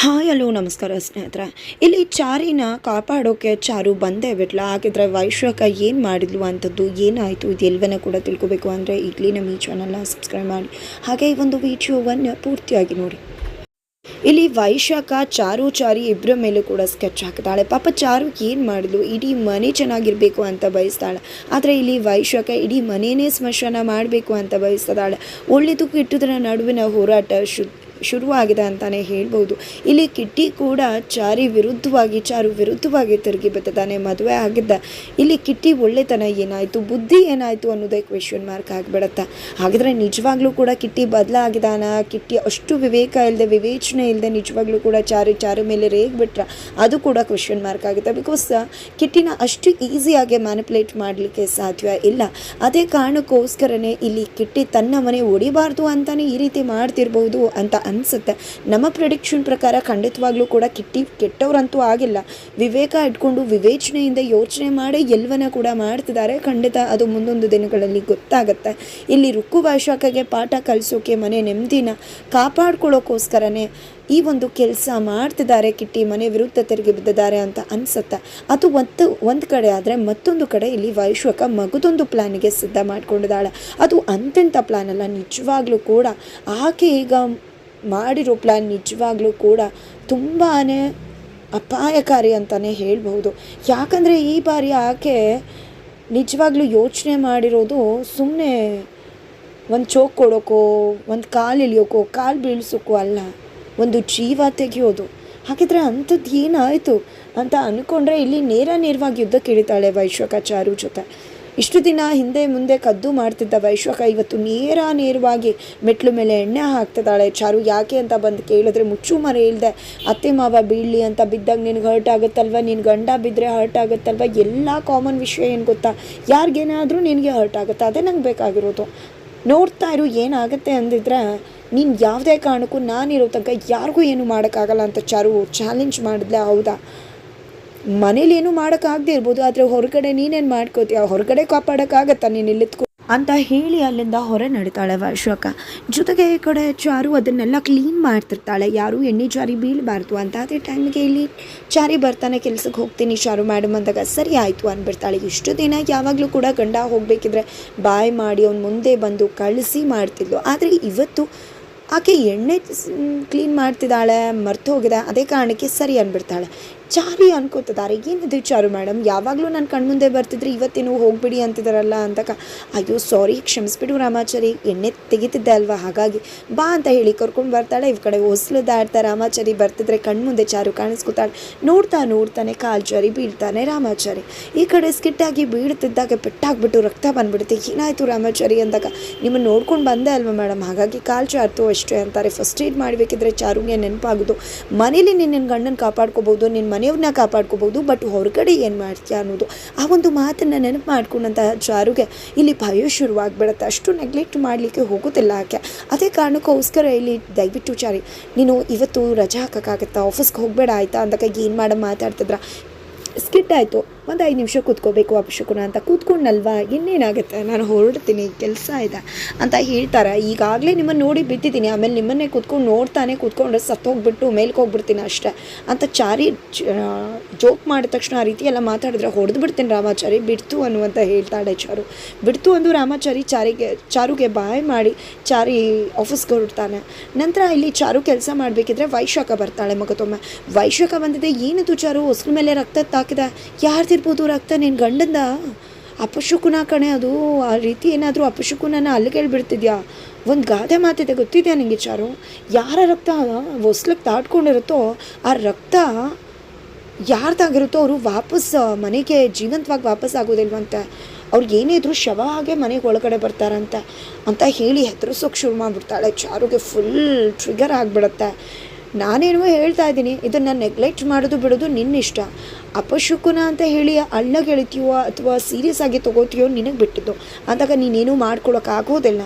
Hi, hello, ನಮಸ್ಕಾರ ಸ್ನೇಹಿತರೆ. ಇಲ್ಲಿ ಚಾರಿನ ಕಾಪಾಡೋಕೆ ಚಾರು ಬಂದೇ ಬಿಟ್ಲ ಹಾಗಿದ್ರೆ ವೈಶ್ವಕ ಏನು ಮಾಡಿದ್ಲು ಅಂಥದ್ದು ಏನಾಯಿತು ಇದು ಎಲ್ಲವನ್ನ ಕೂಡ ತಿಳ್ಕೊಬೇಕು ಅಂದರೆ ಈಗಲೇ ನಮ್ಮ ಈ ಚಾನಲ್ನ ಸಬ್ಸ್ಕ್ರೈಬ್ ಮಾಡಿ. ಹಾಗೆ ಈ ಒಂದು ವಿಡಿಯೋವನ್ನು ಪೂರ್ತಿಯಾಗಿ ನೋಡಿ. ಇಲ್ಲಿ ವೈಶಾಖ ಚಾರು, ಚಾರಿ ಇಬ್ಬರ ಮೇಲೂ ಕೂಡ ಸ್ಕೆಚ್ ಹಾಕ್ತಾಳೆ. ಪಾಪ ಚಾರು ಏನು ಮಾಡಿದ್ಲು? ಇಡೀ ಮನೆ ಚೆನ್ನಾಗಿರಬೇಕು ಅಂತ ಬಯಸ್ತಾಳೆ. ಆದರೆ ಇಲ್ಲಿ ವೈಶಾಖ ಇಡೀ ಮನೆಯೇ ಸ್ಮಶಾನ ಮಾಡಬೇಕು ಅಂತ ಬಯಸ್ತಾಳೆ. ಒಳ್ಳೆದು ಕೆಟ್ಟದರ ನಡುವಿನ ಹೋರಾಟ ಶು ಶುರುವಾಗಿದೆ ಅಂತಲೇ ಹೇಳ್ಬೋದು. ಇಲ್ಲಿ ಕಿಟ್ಟಿ ಕೂಡ ಚಾರಿ ವಿರುದ್ಧವಾಗಿ, ಚಾರು ವಿರುದ್ಧವಾಗಿ ತಿರುಗಿ ಬಿಟ್ಟಿದ್ದಾನೆ ಮದುವೆ ಆಗಿದ್ದ. ಇಲ್ಲಿ ಕಿಟ್ಟಿ ಒಳ್ಳೆತನ ಏನಾಯಿತು? ಬುದ್ಧಿ ಏನಾಯಿತು ಅನ್ನೋದೇ ಕ್ವೆಶನ್ ಮಾರ್ಕ್ ಆಗಿಬಿಡತ್ತೆ. ಹಾಗಿದ್ರೆ ನಿಜವಾಗ್ಲೂ ಕೂಡ ಕಿಟ್ಟಿ ಬದಲಾಗಿದಾನ ಕಿಟ್ಟಿ ಅಷ್ಟು ವಿವೇಕ ಇಲ್ಲದೆ ವಿವೇಚನೆ ಇಲ್ಲದೆ ನಿಜವಾಗ್ಲೂ ಕೂಡ ಚಾರಿ ಚಾರು ಮೇಲೆ ರೇಗ್ಬಿಟ್ರ? ಅದು ಕೂಡ ಕ್ವೆಶನ್ ಮಾರ್ಕ್ ಆಗುತ್ತೆ. ಬಿಕಾಸ್ ಕಿಟ್ಟಿನ ಅಷ್ಟು ಈಸಿಯಾಗಿ ಮ್ಯಾನಿಪುಲೇಟ್ ಮಾಡಲಿಕ್ಕೆ ಸಾಧ್ಯ ಇಲ್ಲ. ಅದೇ ಕಾರಣಕ್ಕೋಸ್ಕರನೇ ಇಲ್ಲಿ ಕಿಟ್ಟಿ ತನ್ನ ಮನೆ ಒಡಿಬಾರ್ದು ಅಂತಲೇ ಈ ರೀತಿ ಮಾಡ್ತಿರ್ಬೋದು ಅಂತ ಅನಿಸುತ್ತೆ. ನಮ್ಮ ಪ್ರಿಡಿಕ್ಷನ್ ಪ್ರಕಾರ ಖಂಡಿತವಾಗ್ಲೂ ಕೂಡ ಕಿಟ್ಟಿ ಕೆಟ್ಟವರಂತೂ ಆಗಿಲ್ಲ. ವಿವೇಕ ಇಟ್ಕೊಂಡು ವಿವೇಚನೆಯಿಂದ ಯೋಚನೆ ಮಾಡಿ ಎಲ್ಲವನ್ನ ಕೂಡ ಮಾಡ್ತಿದ್ದಾರೆ. ಖಂಡಿತ ಅದು ಮುಂದೊಂದು ದಿನಗಳಲ್ಲಿ ಗೊತ್ತಾಗುತ್ತೆ. ಇಲ್ಲಿ ರುಕ್ಕು ಭಾಷಾಕಗೆ ಪಾಠ ಕಲಿಸೋಕೆ ಮನೆ ನೆಮ್ಮದಿನ ಕಾಪಾಡ್ಕೊಳ್ಳೋಕ್ಕೋಸ್ಕರನೇ ಈ ಒಂದು ಕೆಲಸ ಮಾಡ್ತಿದ್ದಾರೆ. ಕಿಟ್ಟಿ ಮನೆ ವಿರುದ್ಧ ತೆರಿಗೆ ಬಿದ್ದಿದ್ದಾರೆ ಅಂತ ಅನ್ಸುತ್ತೆ. ಅದು ಒಂದು ಒಂದು ಕಡೆ ಆದರೆ ಮತ್ತೊಂದು ಕಡೆ ಇಲ್ಲಿ ವೈಶ್ವಕ ಮಗದೊಂದು ಪ್ಲ್ಯಾನಿಗೆ ಸಿದ್ಧ ಮಾಡ್ಕೊಂಡಿದ್ದಾಳೆ. ಅದು ಅಂತೆಂಥ ಪ್ಲ್ಯಾನ್ ಅಲ್ಲ. ನಿಜವಾಗ್ಲೂ ಕೂಡ ಆಕೆ ಈಗ ಮಾಡಿರೋ ಪ್ಲ್ಯಾನ್ ನಿಜವಾಗ್ಲೂ ಕೂಡ ತುಂಬಾ ಅಪಾಯಕಾರಿ ಅಂತಲೇ ಹೇಳ್ಬಹುದು. ಯಾಕಂದರೆ ಈ ಬಾರಿ ಆಕೆ ನಿಜವಾಗ್ಲೂ ಯೋಚನೆ ಮಾಡಿರೋದು ಸುಮ್ಮನೆ ಒಂದು ಚೋಕ್ ಕೊಡೋಕ್ಕೋ ಒಂದು ಕಾಲು ಇಳಿಯೋಕ್ಕೋ ಕಾಲು ಬೀಳ್ಸೋಕ್ಕೋ ಅಲ್ಲ, ಒಂದು ಜೀವ ತೆಗೆಯೋದು. ಹಾಗಿದ್ರೆ ಅಂಥದ್ದು ಏನಾಯಿತು ಅಂತ ಅಂದ್ಕೊಂಡ್ರೆ ಇಲ್ಲಿ ನೇರ ನೇರವಾಗಿ ಯುದ್ಧಕ್ಕೆ ಇಳಿತಾಳೆ ವೈಶ್ವಕಾಚಾರು ಜೊತೆ. ಇಷ್ಟು ದಿನ ಹಿಂದೆ ಮುಂದೆ ಕದ್ದು ಮಾಡ್ತಿದ್ದ ವೈಶ್ವಕ ಇವತ್ತು ನೇರ ನೇರವಾಗಿ ಮೆಟ್ಲು ಮೇಲೆ ಎಣ್ಣೆ ಹಾಕ್ತಿದ್ದಾಳೆ. ಚಾರು ಯಾಕೆ ಅಂತ ಬಂದು ಕೇಳಿದ್ರೆ ಮುಚ್ಚು ಮರೆ ಇಲ್ಲದೆ ಅತ್ತೆ ಮಾವ ಬೀಳಲಿ ಅಂತ ಬಿದ್ದಾಗ ನಿನ್ಗೆ ಹರ್ಟ್ ಆಗುತ್ತಲ್ವ? ನಿನ್ನ ಗಂಡ ಬಿದ್ದರೆ ಹರ್ಟ್ ಆಗುತ್ತಲ್ವ? ಎಲ್ಲ ಕಾಮನ್ ವಿಷಯ ಏನು ಗೊತ್ತಾ? ಯಾರಿಗೇನಾದರೂ ನಿನಗೆ ಹರ್ಟ್ ಆಗುತ್ತೆ? ಅದೇ ನಂಗೆ ಬೇಕಾಗಿರೋದು. ನೋಡ್ತಾ ಇರು, ಏನಾಗುತ್ತೆ ಅಂದಿದ್ರೆ, ನೀನು ಯಾವುದೇ ಕಾರಣಕ್ಕೂ ನಾನಿರೋ ತನಕ ಯಾರಿಗೂ ಏನು ಮಾಡೋಕ್ಕಾಗಲ್ಲ ಅಂತ ಚಾರು ಚಾಲೆಂಜ್ ಮಾಡಿದ್ಲೆ. ಹೌದಾ? ಮನೇಲಿ ಏನು ಮಾಡೋಕ್ಕಾಗದೇ ಇರ್ಬೋದು, ಆದರೆ ಹೊರಗಡೆ ನೀನೇನು ಮಾಡ್ಕೋತೀಯ? ಹೊರಗಡೆ ಕಾಪಾಡೋಕ್ಕಾಗತ್ತಾ ನೀನು ಇಲ್ಲಿತ್ಕೊ ಅಂತ ಹೇಳಿ ಅಲ್ಲಿಂದ ಹೊರ ನಡೀತಾಳೆ ವೈಶ್ವಕ ಜೊತೆಗೆ ಈ ಕಡೆ ಚಾರು ಅದನ್ನೆಲ್ಲ ಕ್ಲೀನ್ ಮಾಡ್ತಿರ್ತಾಳೆ. ಯಾರು ಎಣ್ಣೆ ಜಾರಿ ಬೀಳಬಾರ್ದು ಅಂತ, ಅದೇ ಟೈಮ್ಗೆ ಇಲ್ಲಿ ಚಾರಿ ಬರ್ತಾನೆ, ಕೆಲ್ಸಕ್ಕೆ ಹೋಗ್ತೀನಿ ಚಾರು ಮೇಡಮ್ ಅಂದಾಗ, ಸರಿ ಆಯಿತು, ಅಂದ್ಬಿಡ್ತಾಳೆ. ಇಷ್ಟು ದಿನ ಯಾವಾಗಲೂ ಕೂಡ ಗಂಡ ಹೋಗಬೇಕಿದ್ರೆ ಬಾಯ್ ಮಾಡಿ ಅವ್ನು ಮುಂದೆ ಬಂದು ಕಳಿಸಿ ಮಾಡ್ತಿದ್ಲು. ಆದರೆ ಇವತ್ತು ಆಕೆ ಎಣ್ಣೆ ಕ್ಲೀನ್ ಮಾಡ್ತಿದ್ದಾಳೆ, ಮರ್ತು ಹೋಗಿದೆ. ಅದೇ ಕಾರಣಕ್ಕೆ ಸರಿ ಅಂದ್ಬಿಡ್ತಾಳೆ. ಚಾರಿ ಅನ್ಕೋತಿದ್ದಾರೆ. ಏನಿದೆ ಚಾರು ಮೇಡಮ್ ಯಾವಾಗಲೂ ನನ್ನ ಕಣ್ಮುಂದೆ ಬರ್ತಿದ್ರೆ ಇವತ್ತೇನು ಹೋಗ್ಬಿಡಿ ಅಂತಿದ್ದಾರಲ್ಲ ಕ ಅಯ್ಯೋ ಸಾರಿ ಕ್ಷಮಿಸ್ಬಿಡು ರಾಮಾಚಾರಿ. ಎಣ್ಣೆ ತೆಗಿತಿದ್ದೆ ಅಲ್ವಾ? ಹಾಗಾಗಿ ಬಾ ಅಂತ ಹೇಳಿ ಕರ್ಕೊಂಡು ಬರ್ತಾಳೆ. ಇವ್ ಕಡೆ ಹೊಸ್ಲು ದಾಡ್ತಾ ರಾಮಾಚಾರಿ ಬರ್ತಿದ್ರೆ ಕಣ್ಮುಂದೆ ಚಾರು ಕಾಣಿಸ್ಕೊತಾಳೆ. ನೋಡ್ತಾ ನೋಡ್ತಾನೆ ಕಾಲು ಜಾರಿ ಬೀಳ್ತಾನೆ ರಾಮಾಚಾರಿ. ಈ ಕಡೆ ಸ್ಕಿಟ್ಟಾಗಿ ಬೀಳ್ತಿದ್ದಾಗ ಪೆಟ್ಟಾಗ್ಬಿಟ್ಟು ರಕ್ತ ಬಂದ್ಬಿಡುತ್ತೆ. ಏನಾಯಿತು ರಾಮಾಚಾರಿ ಅಂದಾಗ? ನಿಮ್ಮನ್ನು ನೋಡ್ಕೊಂಡು ಬಂದೆ ಅಲ್ವಾ ಮೇಡಮ್ ಹಾಗಾಗಿ ಕಾಲು ಚಾರ್ತು ಅಷ್ಟೇ ಅಂತಾರೆ. ಫಸ್ಟ್ ಏಡ್ ಮಾಡಬೇಕಿದ್ರೆ ಚಾರುಗೆ ನೆನಪಾಗೋದು. ಮನೇಲಿ ನಿನ್ನ ಗಂಡನ ಕಾಪಾಡ್ಕೋಬೋದು ನಿನ್ನ ಮನೆಯವ್ರನ್ನ ಕಾಪಾಡ್ಕೋಬೋದು ಬಟ್ ಹೊರಗಡೆ ಏನು ಮಾಡ್ತೀಯ ಅನ್ನೋದು, ಆ ಒಂದು ಮಾತನ್ನು ನೆನಪು ಮಾಡ್ಕೊಂಡಂತಹ ಚಾರುಗೆ ಇಲ್ಲಿ ಭಯ ಶುರುವಾಗ್ಬಿಡುತ್ತೆ. ಅಷ್ಟು ನೆಗ್ಲೆಕ್ಟ್ ಮಾಡಲಿಕ್ಕೆ ಹೋಗೋದಿಲ್ಲ ಆಕೆ. ಅದೇ ಕಾರಣಕ್ಕೋಸ್ಕರ ಇಲ್ಲಿ ದಯವಿಟ್ಟು ಚಾರಿ ನೀನು ಇವತ್ತು ರಜೆ ಹಾಕೋಕ್ಕಾಗತ್ತಾ? ಆಫೀಸ್ಗೆ ಹೋಗಬೇಡ ಆಯಿತಾ? ಅಂದಾಗ ಏನು ಮಾಡೋ ಮಾತಾಡ್ತಿದ್ರ? ಸ್ಕಿಟ್ ಆಯಿತು. ಒಂದು ಐದು ನಿಮಿಷ ಕೂತ್ಕೋಬೇಕು ಅಪಶಕುನ ಅಂತ ಕೂತ್ಕೊಂಡಲ್ವಾ? ಇನ್ನೇನಾಗುತ್ತೆ? ನಾನು ಹೊರಡ್ತೀನಿ, ಕೆಲಸ ಇದೆ ಅಂತ ಹೇಳ್ತಾರೆ. ಈಗಾಗಲೇ ನಿಮ್ಮನ್ನು ನೋಡಿ ಬಿದ್ದಿದ್ದೀನಿ ಆಮೇಲೆ ನಿಮ್ಮನ್ನೇ ಕೂತ್ಕೊಂಡು ನೋಡ್ತಾನೆ ಕೂತ್ಕೊಂಡ್ರೆ ಸತ್ತೋಗ್ಬಿಟ್ಟು ಮೇಲ್ಗೆ ಹೋಗ್ಬಿಡ್ತೀನಿ ಅಷ್ಟೇ ಅಂತ ಚಾರಿ ಜೋಕ್ ಮಾಡಿದ ತಕ್ಷಣ ಆ ರೀತಿ ಎಲ್ಲ ಮಾತಾಡಿದ್ರೆ ಹೊಡೆದು ಬಿಡ್ತೀನಿ ರಾಮಾಚಾರಿ. ಬಿಡ್ತು ಅನ್ನುವಂತ ಹೇಳ್ತಾಳೆ ಚಾರು. ಬಿಡ್ತು ಅಂದು ರಾಮಾಚಾರಿ ಚಾರಿಗೆ, ಚಾರುಗೆ ಬಾಯ್ ಮಾಡಿ ಚಾರಿ ಆಫೀಸ್ಗೆ ಹೊರಡ್ತಾನೆ. ನಂತರ ಇಲ್ಲಿ ಚಾರು ಕೆಲಸ ಮಾಡಬೇಕಿದ್ರೆ ವೈಶಾಖ ಬರ್ತಾಳೆ ಮಗತೊಮ್ಮೆ. ವೈಶಾಖ ಬಂದಿದೆ. ಏನಿದು ಚಾರು? ಹೊಸ್ಲ ಮೇಲೆ ರಕ್ತ ತಾಕಿದೆ ಯಾರ್ದಿರ್ಬೋದು ರಕ್ತ ನಿನ್ನ ಗಂಡಂದ? ಅಪಶುಕುನ ಕಣೆ ಅದು. ಆ ರೀತಿ ಏನಾದರೂ ಅಪಶಕುನನ ಅಲ್ಲಿಗೆ ಹೇಳ್ಬಿಡ್ತಿದ್ಯಾ? ಒಂದು ಗಾದೆ ಮಾತಿದೆ, ಗೊತ್ತಿದೆಯಾ ನಿಂಗೆ ಚಾರು ಯಾರ ರಕ್ತ ಹೊಸ್ಲಕ್ಕೆ ತಾಡ್ಕೊಂಡಿರುತ್ತೋ, ಆ ರಕ್ತ ಯಾರ್ದಾಗಿರುತ್ತೋ ಅವರು ವಾಪಸ್ ಮನೆಗೆ ಜೀವಂತವಾಗಿ ವಾಪಸ್ ಆಗೋದಿಲ್ವಂತೆ. ಅವ್ರಿಗೆ ಏನೇ ಇದ್ರೂ ಶವ ಹಾಗೆ ಮನೆಗೆ ಒಳಗಡೆ ಬರ್ತಾರಂತೆ. ಅಂತ ಹೇಳಿ ಹೆದರ್ಸೋಕೆ ಶುರು ಮಾಡಿಬಿಡ್ತಾಳೆ. ಚಾರುಗೆ ಫುಲ್ ಟ್ರಿಗರ್ ಆಗಿಬಿಡುತ್ತೆ. ನಾನೇನೋ ಹೇಳ್ತಾ ಇದ್ದೀನಿ. ಇದನ್ನು ನೆಗ್ಲೆಕ್ಟ್ ಮಾಡೋದು ಬಿಡೋದು ನಿನ್ನ ಇಷ್ಟ ಅಪಶುಕುನ ಅಂತ ಹೇಳಿ ಅಳ್ಳ ಗೆಳಿತೀಯೋ ಅಥವಾ ಸೀರಿಯಸ್ ಆಗಿ ತೊಗೋತೀಯೋ ನಿನಗೆ ಬಿಟ್ಟಿದ್ದು. ಅಂದಾಗ ನೀನೇನೂ ಮಾಡ್ಕೊಳಕ್ಕಾಗೋದಿಲ್ಲ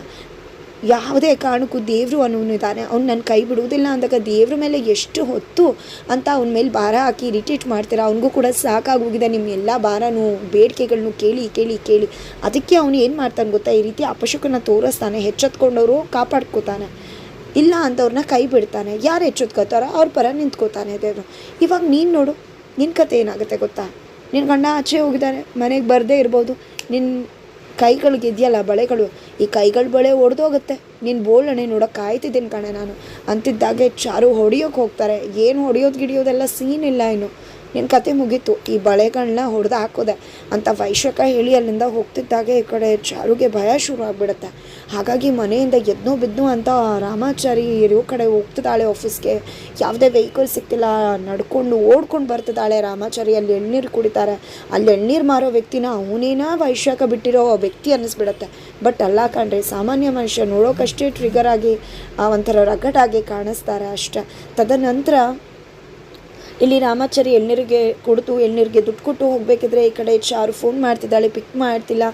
ಯಾವುದೇ ಕಾರಣಕ್ಕೂ ದೇವರು ಅನ್ನೋನಿದ್ದಾನೆ ಅವ್ನು ನನ್ನ ಕೈ ಬಿಡುವುದಿಲ್ಲ ಅಂದಾಗ ದೇವ್ರ ಮೇಲೆ ಎಷ್ಟು ಹೊತ್ತು ಅಂತ ಅವನ ಮೇಲೆ ಭಾರ ಹಾಕಿ ಇರಿಟೇಟ್ ಮಾಡ್ತೀರಾ? ಅವನಿಗೂ ಕೂಡ ಸಾಕಾಗೋಗಿದೆ ನಿಮ್ಮ ಎಲ್ಲ ಭಾರನೂ ಬೇಡಿಕೆಗಳನ್ನು ಕೇಳಿ ಕೇಳಿ ಕೇಳಿ. ಅದಕ್ಕೆ ಅವನು ಏನು ಮಾಡ್ತಾನೆ ಗೊತ್ತಾ? ಈ ರೀತಿ ಅಪಶುಕನ ತೋರಿಸ್ತಾನೆ ಹೆಚ್ಚೆತ್ಕೊಂಡವರು ಕಾಪಾಡ್ಕೋತಾನೆ. ಇಲ್ಲ ಅಂತವ್ರನ್ನ ಕೈ ಬಿಡ್ತಾನೆ. ಯಾರು ಎಚ್ಚೆತ್ಕೋತಾರೋ ಅವ್ರ ಪರ ನಿಂತ್ಕೋತಾನೆ ದೇವರು. ಇವಾಗ ನೀನು ನೋಡು ನಿನ್ನ ಕತೆ ಏನಾಗುತ್ತೆ ಗೊತ್ತಾ? ನಿನ್ನ ಗಂಡ ಆಚೆ ಹೋಗಿದ್ದಾನೆ ಮನೆಗೆ ಬರದೇ ಇರ್ಬೋದು. ನಿನ್ನ ಕೈಗಳಿಗಿದೆಯಲ್ಲ ಬಳೆಗಳು, ಈ ಕೈಗಳ ಬಳೆ ಒಡೆದೋಗುತ್ತೆ. ನಿನ್ನ ಬೋಳಣೆ ನೋಡೋಕೆ ಕಾಯ್ತಿದ್ದೀನಿ ಕಣೆ ನಾನು. ಅಂತಿದ್ದಾಗೆ ಚಾರು ಹೊಡಿಯೋಕೆ ಹೋಗ್ತಾರೆ. ಏನು ಹೊಡಿಯೋದು ಗಿಡಿಯೋದೆಲ್ಲ ಸೀನ್ ಇಲ್ಲ ಇನ್ನು. ನಿನ್ನ ಕತೆ ಮುಗೀತು, ಈ ಬಳೆಗಳನ್ನ ಹೊಡೆದು ಹಾಕೋದೆ ಅಂತ ವೈಶಕ ಹೇಳಿ ಅಲ್ಲಿಂದ ಹೋಗ್ತಿದ್ದಾಗೆ ಈ ಕಡೆ ಚಾರುಗೆ ಭಯ ಶುರು ಆಗಿಬಿಡುತ್ತೆ. ಹಾಗಾಗಿ ಮನೆಯಿಂದ ಎದ್ನೋ ಬಿದ್ನು ಅಂತ ರಾಮಾಚಾರಿ ಇರೋ ಕಡೆ ಹೋಗ್ತಿದ್ದಾಳೆ ಆಫೀಸ್ಗೆ ಯಾವುದೇ ವೆಹಿಕಲ್ ಸಿಕ್ತಿಲ್ಲ ನಡ್ಕೊಂಡು ಓಡ್ಕೊಂಡು ಬರ್ತಿದ್ದಾಳೆ ರಾಮಾಚಾರಿ, ಅಲ್ಲಿ ಎಳ್ನೀರು ಕುಡಿತಾರೆ. ಅಲ್ಲಿ ಎಳ್ನೀರು ಮಾರೋ ವ್ಯಕ್ತಿನ ಅವನೇನ ವೈಶಾಖ ಬಿಟ್ಟಿರೋ ವ್ಯಕ್ತಿ ಅನ್ನಿಸ್ಬಿಡತ್ತೆ. ಬಟ್ ಅಲ್ಲ ಕಾಣ್ರಿ, ಸಾಮಾನ್ಯ ಮನುಷ್ಯ ನೋಡೋಕಷ್ಟೇ ಟ್ರಿಗರ್ ಆಗಿ ಆ ಒಂಥರ ರಗಟಾಗಿ ಕಾಣಿಸ್ತಾರೆ ಅಷ್ಟೆ. ತದನಂತರ ಇಲ್ಲಿ ರಾಮಾಚಾರಿ ಎಳ್ನೀರಿಗೆ ಕೊಡ್ತು ಎಳ್ನೀರಿಗೆ ದುಡ್ಡು ಕೊಟ್ಟು ಹೋಗಬೇಕಿದ್ರೆ ಈ ಕಡೆ ಚಾರು ಫೋನ್ ಮಾಡ್ತಿದ್ದಾಳೆ ಪಿಕ್ ಮಾಡ್ತಿಲ್ಲ.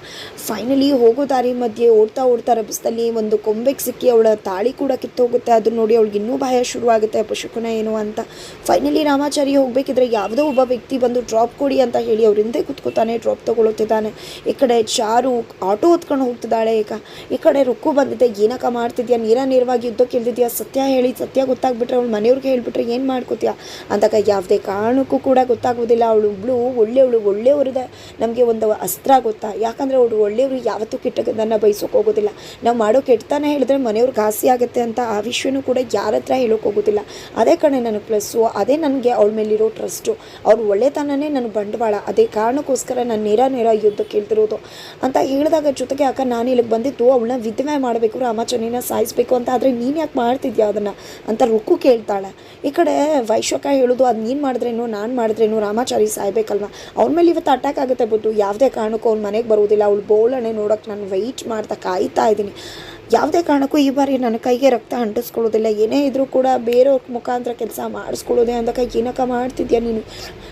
ಫೈನಲಿ ಹೋಗೋ ದಾರಿ ಮಧ್ಯೆ ಓಡ್ತಾ ಓಡ್ತಾ ರಭಸದಲ್ಲಿ ಒಂದು ಕೊಂಬೆಗೆ ಸಿಕ್ಕಿ ಅವಳ ತಾಳಿ ಕೂಡ ಕಿತ್ತೋಗುತ್ತೆ. ಅದನ್ನ ನೋಡಿ ಅವಳಿಗೆ ಇನ್ನೂ ಭಯ ಶುರುವಾಗುತ್ತೆ. ಪಶುಕುನ ಏನು ಅಂತ. ಫೈನಲಿ ರಾಮಾಚಾರಿ ಹೋಗಬೇಕಿದ್ರೆ ಯಾವುದೋ ಒಬ್ಬ ವ್ಯಕ್ತಿ ಬಂದು ಡ್ರಾಪ್ ಕೊಡಿ ಅಂತ ಹೇಳಿ ಅವ್ರ ಹಿಂದೆ ಕುತ್ಕೋತಾನೆ ಡ್ರಾಪ್ ತೊಗೊಳುತ್ತಿದ್ದಾನೆ ಈ ಕಡೆ ಚಾರು ಆಟೋ ಹೊತ್ಕೊಂಡು ಹೋಗ್ತಿದ್ದಾಳೆ ಈಗ. ಈ ಕಡೆ ರುಕ್ಕು ಬಂದಿದೆ. ಏನಕ್ಕ ಮಾಡ್ತಿದ್ಯಾ? ನೇರ ನೇರವಾಗಿ ಯುದ್ಧಕ್ಕೆ ಇಳ್ದಿದ್ಯಾ? ಸತ್ಯ ಹೇಳಿ, ಸತ್ಯ ಗೊತ್ತಾಗ್ಬಿಟ್ರೆ ಅವ್ಳು ಮನೆಯವ್ರಿಗೆ ಹೇಳ್ಬಿಟ್ರೆ ಏನು ಮಾಡ್ಕೋತೀಯಾ? ಅಂದಾಗ ಯಾವುದೇ ಕಾರಣಕ್ಕೂ ಕೂಡ ಗೊತ್ತಾಗೋದಿಲ್ಲ ಅವಳು ಒಬ್ಳು ಒಳ್ಳೆಯವಳು ಒಳ್ಳೆಯವ್ರದ ನಮಗೆ ಒಂದು ಅಸ್ತ್ರ ಗೊತ್ತಾ? ಯಾಕಂದರೆ ಅವಳು ಒಳ್ಳೆಯವರು ಯಾವತ್ತೂ ಕೆಟ್ಟದನ್ನು ಬಯಸೋಕೆ ಹೋಗೋದಿಲ್ಲ. ನಾವು ಮಾಡೋ ಕೆಟ್ಟತನ ಹೇಳಿದ್ರೆ ಮನೆಯವ್ರಿಗೆ ಘಾಸಿ ಆಗುತ್ತೆ ಅಂತ ಆ ವಿಷಯನೂ ಕೂಡ ಯಾರ ಹತ್ರ ಹೇಳೋಕೆ ಹೋಗೋದಿಲ್ಲ. ಅದೇ ಕಣೆ ನನಗೆ ಪ್ಲಸ್ಸು, ಅದೇ ನನಗೆ ಅವಳ ಮೇಲಿರೋ ಟ್ರಸ್ಟು. ಅವ್ರ ಒಳ್ಳೆತನನೇ ನನ್ನ ಬಂಡವಾಳ. ಅದೇ ಕಾರಣಕ್ಕೋಸ್ಕರ ನಾನು ನೇರ ನೇರ ಯುದ್ಧ ಕೇಳ್ತಿರೋದು. ಅಂತ ಹೇಳಿದಾಗ ಜೊತೆಗೆ ಅಕ್ಕ ನಾನು ಇಲ್ಲಿಗೆ ಬಂದಿದ್ದು ಅವಳನ್ನ ವಿಧವೆ ಮಾಡಬೇಕು ರಾಮಾಚನಿನ ಸಾಯಿಸಬೇಕು ಅಂತ. ಆದರೆ ನೀನು ಯಾಕೆ ಮಾಡ್ತಿದ್ಯಾ ಅದನ್ನು? ಅಂತ ರುಕ್ಕು ಕೇಳ್ತಾಳೆ. ಈ ಕಡೆ ವೈಶ್ವಕ ಹೇಳೋದು ಅದು ನೀನು ಮಾಡಿದ್ರೇನು, ನಾನು ಮಾಡಿದ್ರೇನು, ರಾಮಾಚಾರಿ ಸಾಯ್ಬೇಕಲ್ವ? ಅವ್ರ ಮೇಲೆ ಇವತ್ತು ಅಟ್ಯಾಕ್ ಆಗುತ್ತೆ ಬಿಟ್ಟು, ಯಾವುದೇ ಕಾರಣಕ್ಕೂ ಅವ್ನು ಮನೆಗೆ ಬರೋದಿಲ್ಲ ಅವಳು ಬೋಳಣೆ ನೋಡೋಕ್ಕೆ ನಾನು ವೆಯ್ಟ್ ಮಾಡ್ತಾ ಕಾಯ್ತಾ ಇದ್ದೀನಿ. ಯಾವುದೇ ಕಾರಣಕ್ಕೂ ಈ ಬಾರಿ ನನ್ನ ಕೈಗೆ ರಕ್ತ ಅಂಟಿಸ್ಕೊಳ್ಳೋದಿಲ್ಲ. ಏನೇ ಇದ್ರೂ ಕೂಡ ಬೇರೆಯವ್ರ ಮುಖಾಂತರ ಕೆಲಸ ಮಾಡಿಸ್ಕೊಳ್ಳೋದೆ ಅಂದಾಗ, ಏನಕ್ಕ ಮಾಡ್ತಿದ್ಯಾ ನೀನು?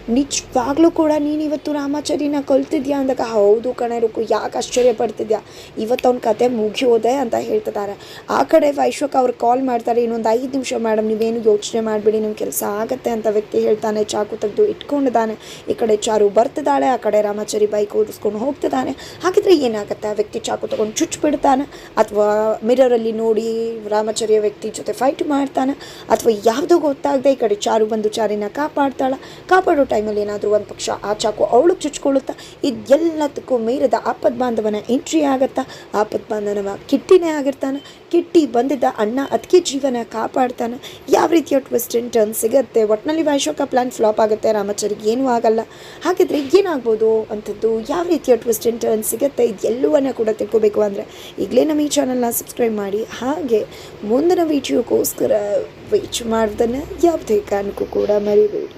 ನಿಜವಾಗ್ಲೂ ಕೂಡ ನೀನು ಇವತ್ತು ರಾಮಾಚಾರಿನ ಕಲ್ತಿದ್ಯಾ ಅಂದಾಗ? ಹೌದು ಕಣೆ ರುಕು ಯಾಕೆ ಆಶ್ಚರ್ಯ ಪಡ್ತಿದ್ಯಾ? ಇವತ್ತು ಅವ್ನ ಕತೆ ಮುಗಿಯೋದೆ ಅಂತ ಹೇಳ್ತಿದ್ದಾರೆ. ಆ ಕಡೆ ವೈಶ್ವಕ್ ಅವ್ರು ಕಾಲ್ ಮಾಡ್ತಾರೆ, ಇನ್ನೊಂದು ಐದು ನಿಮಿಷ ಮೇಡಮ್ ನೀವೇನು ಯೋಚನೆ ಮಾಡಬೇಡಿ ನಿಮ್ಮ ಕೆಲಸ ಆಗುತ್ತೆ ಅಂತ ವ್ಯಕ್ತಿ ಹೇಳ್ತಾನೆ, ಚಾಕು ತೆಗೆದು ಇಟ್ಕೊಂಡಿದ್ದಾನೆ. ಈ ಕಡೆ ಚಾರು ಬರ್ತಿದ್ದಾಳೆ, ಆ ಕಡೆ ರಾಮಾಚಾರಿ ಬೈಕ್ ಓಡಿಸ್ಕೊಂಡು ಹೋಗ್ತಿದ್ದಾನೆ. ಹಾಗಿದ್ರೆ ಏನಾಗುತ್ತೆ? ಆ ವ್ಯಕ್ತಿ ಚಾಕು ತಗೊಂಡು ಚುಚ್ಚು ಬಿಡ್ತಾನೆ ಅಥವಾ ಮಿರರಲ್ಲಿ ನೋಡಿ ರಾಮಚರ್ಯ ವ್ಯಕ್ತಿ ಜೊತೆ ಫೈಟ್ ಮಾಡ್ತಾನೆ? ಅಥವಾ ಯಾವುದೋ ಗೊತ್ತಾಗದೆ ಈ ಕಡೆ ಚಾರು ಬಂದು ಚಾರಿನ ಕಾಪಾಡ್ತಾಳೆ? ಕಾಪಾಡೋ ಟೈಮಲ್ಲಿ ಏನಾದರೂ ಒಂದು ಪಕ್ಷ ಆ ಚಾಕು ಅವಳಿಗೆ ಚುಚ್ಕೊಳ್ಳುತ್ತಾ? ಇದೆಲ್ಲದಕ್ಕೂ ಮೀರಿದ ಆಪದ್ ಬಾಂಧವನ ಎಂಟ್ರಿ ಆಗುತ್ತಾ? ಆಪದ್ ಬಾಂಧವ ಕಿಟ್ಟಿನೇ ಆಗಿರ್ತಾನೆ? ಕಿಟ್ಟಿ ಬಂದಿದ್ದ ಅಣ್ಣ ಅದಕ್ಕೆ ಜೀವನ ಕಾಪಾಡ್ತಾನೆ? ಯಾವ ರೀತಿಯ ಟ್ವಿಸ್ಟ್ ಆ್ಯಂಡ್ ಟರ್ನ್ ಸಿಗುತ್ತೆ? ಒಟ್ಟಿನಲ್ಲಿ ವೈಶೋಕ ಪ್ಲಾನ್ ಫ್ಲಾಪ್ ಆಗುತ್ತೆ ರಾಮಚರಿಗೆ ಏನೂ ಆಗಲ್ಲ. ಹಾಗಿದ್ರೆ ಏನಾಗ್ಬೋದು ಅಂಥದ್ದು ಯಾವ ರೀತಿಯ ಟ್ವಿಸ್ಟ್ ಆ್ಯಂಡ್ ಟರ್ನ್ ಸಿಗುತ್ತೆ? ಇದೆಲ್ಲವನ್ನ ಕೂಡ ತಿಳ್ಕೊಬೇಕು ಅಂದರೆ ಈಗಲೇ ನಮ್ಮ ಈ ಚಾನಲ್ನ ಸಬ್ಸ್ಕ್ರೈಬ್ ಮಾಡಿ. ಹಾಗೆ ಮುಂದಿನ ವೀಡಿಯೋಗೋಸ್ಕರ ವೇಚ್ ಮಾಡೋದನ್ನು ಯಾವುದೇ ಕಾರಣಕ್ಕೂ ಕೂಡ ಮರಿಬೇಡಿ.